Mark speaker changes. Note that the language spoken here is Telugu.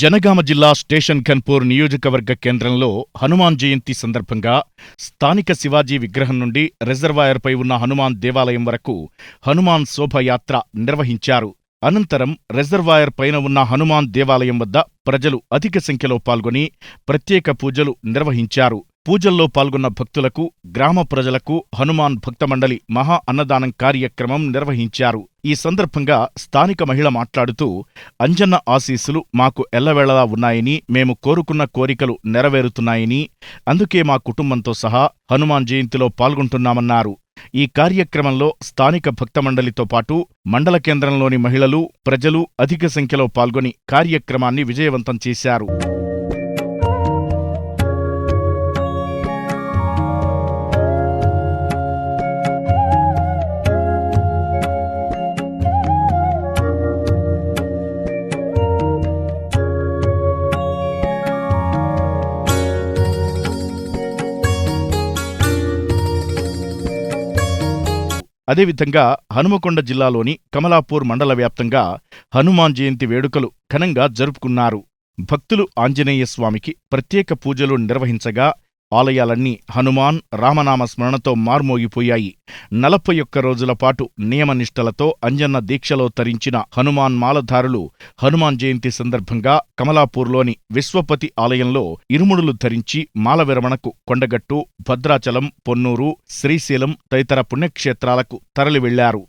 Speaker 1: జనగామ జిల్లా స్టేషన్ ఖన్పూర్ నియోజకవర్గ కేంద్రంలో హనుమాన్ జయంతి సందర్భంగా స్థానిక శివాజీ విగ్రహం నుండి రిజర్వాయర్పై ఉన్న హనుమాన్ దేవాలయం వరకు హనుమాన్ శోభయాత్ర నిర్వహించారు. అనంతరం రిజర్వాయర్ పైన ఉన్న హనుమాన్ దేవాలయం వద్ద ప్రజలు అధిక సంఖ్యలో పాల్గొని ప్రత్యేక పూజలు నిర్వహించారు. పూజల్లో పాల్గొన్న భక్తులకు గ్రామ ప్రజలకు హనుమాన్ భక్తమండలి మహా అన్నదానం కార్యక్రమం నిర్వహించారు. ఈ సందర్భంగా స్థానిక మహిళ మాట్లాడుతూ అంజన్న ఆశీస్సులు మాకు ఎల్లవేళలా ఉన్నాయని మేము కోరుకున్న కోరికలు నెరవేరుతున్నాయని అందుకే మా కుటుంబంతో సహా హనుమాన్ జయంతిలో పాల్గొంటున్నామన్నారు. ఈ కార్యక్రమంలో స్థానిక భక్తమండలితో పాటు మండల కేంద్రంలోని మహిళలు ప్రజలు అధిక సంఖ్యలో పాల్గొని కార్యక్రమాన్ని విజయవంతం చేశారు. అదేవిధంగా హనుమకొండ జిల్లాలోని కమలాపూర్ మండల వ్యాప్తంగా హనుమాన్ జయంతి వేడుకలు ఘనంగా జరుపుకున్నారు. భక్తులు ఆంజనేయస్వామికి ప్రత్యేక పూజలు నిర్వహించగా ఆలయాలన్నీ హనుమాన్ రామనామ స్మరణతో మార్మోగిపోయాయి. నలభై ఒక్క రోజుల పాటు నియమనిష్టలతో అంజన్న దీక్షలో తరించిన హనుమాన్ మాలధారులు హనుమాన్ జయంతి సందర్భంగా కమలాపూర్లోని విశ్వపతి ఆలయంలో ఇరుముడులు ధరించి మాల విరమణకు కొండగట్టు భద్రాచలం పొన్నూరు శ్రీశైలం తదితర పుణ్యక్షేత్రాలకు తరలివెళ్ళారు.